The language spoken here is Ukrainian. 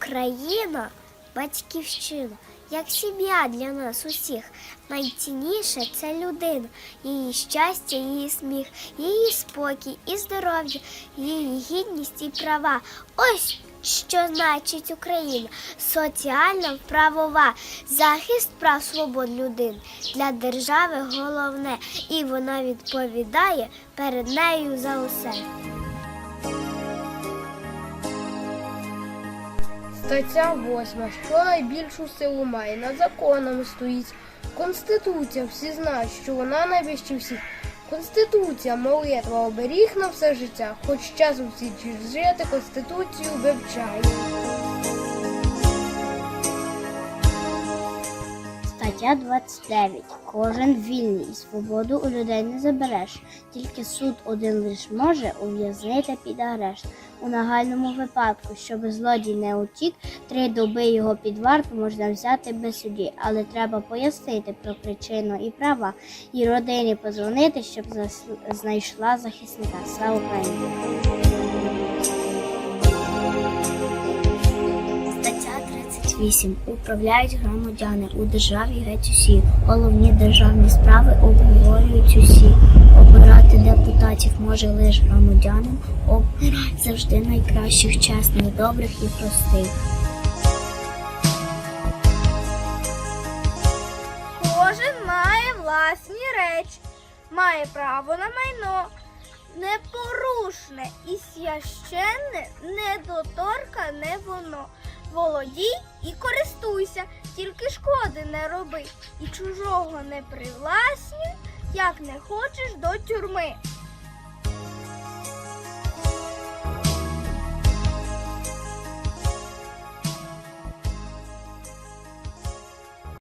Україна батьківщина, як сім'я для нас усіх. Найцінніше це людина, її щастя, її сміх, її спокій і здоров'я, її гідність і права. Ось що значить Україна соціальна правова захист прав свобод людини для держави головне, і вона відповідає перед нею за усе. Стаття 8. Що найбільшу силу має? Над законами стоїть. Конституція. Всі знають, що вона найвища всіх. Конституція, молитва, оберіг на все життя. Хоч часом всі жити, Конституцію вивчай. Стаття 29. Кожен вільний і свободу у людей не забереш. Тільки суд один лиш може ув'язнити під арешт. У нагальному випадку, щоб злодій не утік, три доби його під варту можна взяти без суді, але треба пояснити про причину і права, і родині позвонити, щоб знайшла захисника. Слава Україні! Стаття 38. Управляють громадяни у державі геть усі. Головні державні справи обговорюють усі. Обирати депутатів може лише громадянин. Обирать завжди найкращих, чесних, добрих і простих. Кожен має власні речі, має право на майно, непорушне і священне, недоторкане воно. Володій і користуйся, тільки шкоди не роби, і чужого не привласнюй, як не хочеш до тюрми.